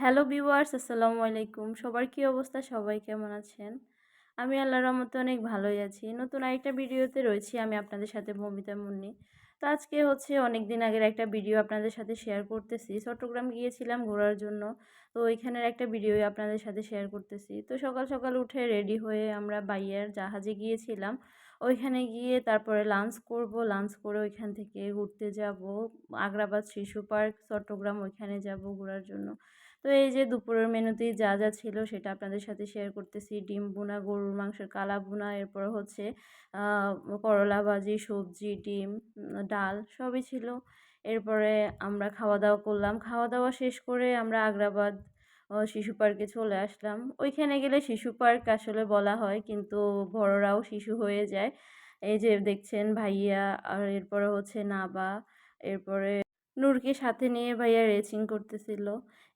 Hello viewers, আসসালামু আলাইকুম। সবার কি অবস্থা? সবাই কেমন আছেন? আমি আল্লাহর রহমতে অনেক ভালোই আছি। নতুন আরেকটা ভিডিওতে রয়েছি আমি আপনাদের সাথে মমিতা মুন্নি। তো আজকে হচ্ছে অনেক দিন আগের একটা ভিডিও আপনাদের সাথে শেয়ার করতেছি। চট্টগ্রাম গিয়েছিলাম ঘোরার জন্য। তো ওইখানের একটা ভিডিও আপনাদের সাথে শেয়ার করতেছি। তো সকাল সকাল উঠে রেডি হয়ে আমরা বাইয়ার জাহাজে গিয়েছিলাম। ওইখানে গিয়ে তারপরে লাঞ্চ করব লাঞ্চ করে ওইখান থেকে ঘুরতে যাব। আগ্রাবাদ শিশু পার্ক, চট্টগ্রাম ওইখানে যাব ঘোরার জন্য। তো এই যে দুপুরের মেনুতেই যা যা ছিল সেটা আপনাদের সাথে শেয়ার করতেছি। ডিম বোনা গরুর মাংসের কালা বোনা এরপর হচ্ছে করলা ভাজি, সবজি, ডিম, ডাল সবই ছিল। এরপরে আমরা খাওয়া দাওয়া করলাম। খাওয়া দাওয়া শেষ করে আমরা আগ্রাবাদ শিশু পার্কে চলে আসলাম। ওইখানে গেলে শিশু পার্ক আসলে বলা হয়, কিন্তু বড়রাও শিশু হয়ে যায়। এই যে দেখছেন ভাইয়া, আর এরপরে হচ্ছে নাবা, এরপরে নূরকে সাথে নিয়ে ভাইয়া রেসিং করতেছিল।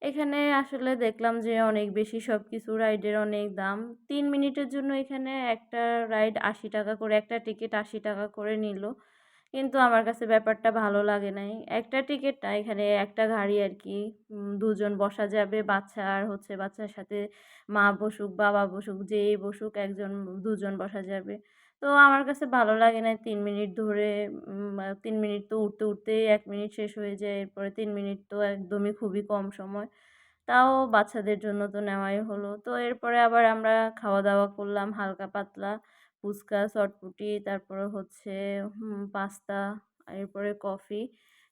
এখানে আসলে দেখলাম যে অনেক বেশি সব কিছু রাইডের অনেক দাম। তিন মিনিটের জন্য এখানে একটা রাইড আশি টাকা করে, একটা টিকিট আশি টাকা করে নিল। কিন্তু আমার কাছে ব্যাপারটা ভালো লাগে নাই। একটা টিকিট না এখানে একটা গাড়ি আর কি দুজন বসা যাবে, বাচ্চা আর হচ্ছে বাচ্চার সাথে মা বসুক, বাবা বসুক, যেই বসুক একজন, দুজন বসা যাবে। তো আমার কাছে ভালো লাগে না তিন মিনিট ধরে তিন মিনিট তো উঠতে উঠতেই এক মিনিট শেষ হয়ে যায়, এরপরে তিন মিনিট তো একদমই খুবই কম সময়। তাও বাচ্চাদের জন্য তো নেওয়াই হলো। তো এরপরে আবার আমরা খাওয়া দাওয়া করলাম হালকা পাতলা। ফুচকা, চটপুটি, তারপরে হচ্ছে পাস্তা, এরপরে কফি,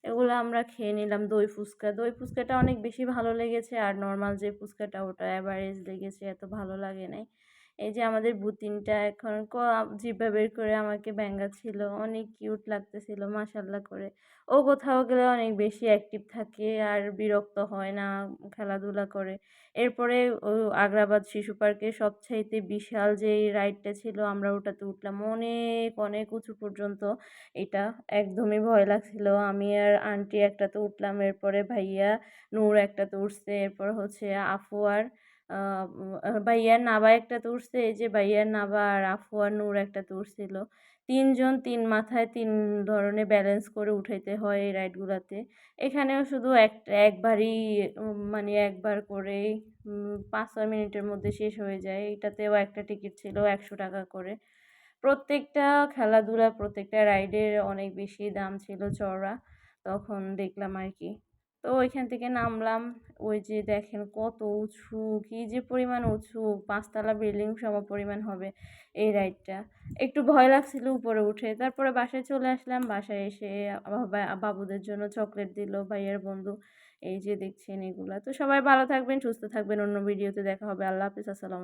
এগুলো আমরা খেয়ে নিলাম দই ফুচকা। দই ফুচকাটা অনেক বেশি ভালো লেগেছে আর নর্মাল যে ফুচকাটা ওটা অ্যাভারেজ লেগেছে, এত ভালো লাগে নাই। এই যে আমাদের বুতিনটা এখন জিভা বের করে আমাকে ছিল, অনেক কিউট লাগতেছিল মাসাল্লাহ করে। ও কোথাও গেলে অনেক বেশি অ্যাক্টিভ থাকে আর বিরক্ত হয় না খেলাধুলা করে। এরপরে ও আগ্রাবাদ শিশু পার্কে সবচাইতে বিশাল যে রাইডটা ছিল, আমরা ওটাতে উঠলাম। অনেক অনেক উঁচু পর্যন্ত। এটা একদমই ভয় লাগছিল। আমি আর আন্টি একটাতে উঠলাম। এরপরে ভাইয়া নূর একটাতে উঠছে। এরপর হচ্ছে আফু আর ভাইয়ার নাবা একটা তুলছে এই যে ভাইয়ার নাবা আর আফু আর নূর একটা তুলছিল তিনজন তিন মাথায় তিন ধরনের ব্যালেন্স করে উঠাইতে হয় এই রাইডগুলোতে এখানেও শুধু এক, একবারই মানে একবার করে পাঁচ, ছয় মিনিটের মধ্যে শেষ হয়ে যায়। এটাতেও একটা টিকিট ছিল একশো টাকা করে। প্রত্যেকটা খেলাধুলা, প্রত্যেকটা রাইডের অনেক বেশি দাম ছিল চড়া তখন দেখলাম আর কি। তো ওইখান থেকে নামলাম। ওই যে দেখেন কত উঁচু, কী যে পরিমাণ উঁচু, পাঁচতলা বিল্ডিং সম পরিমাণ হবে এই রাইডটা। একটু ভয় লাগছিল উপরে উঠে। তারপরে বাসায় চলে আসলাম। বাসায় এসে বাবুদের জন্য চকলেট দিল, ভাইয়ের বন্ধু। এই যে দেখছেন এগুলা। তো সবাই ভালো থাকবেন, সুস্থ থাকবেন। অন্য ভিডিওতে দেখা হবে। আল্লাহ হাফিজ। আসসালাম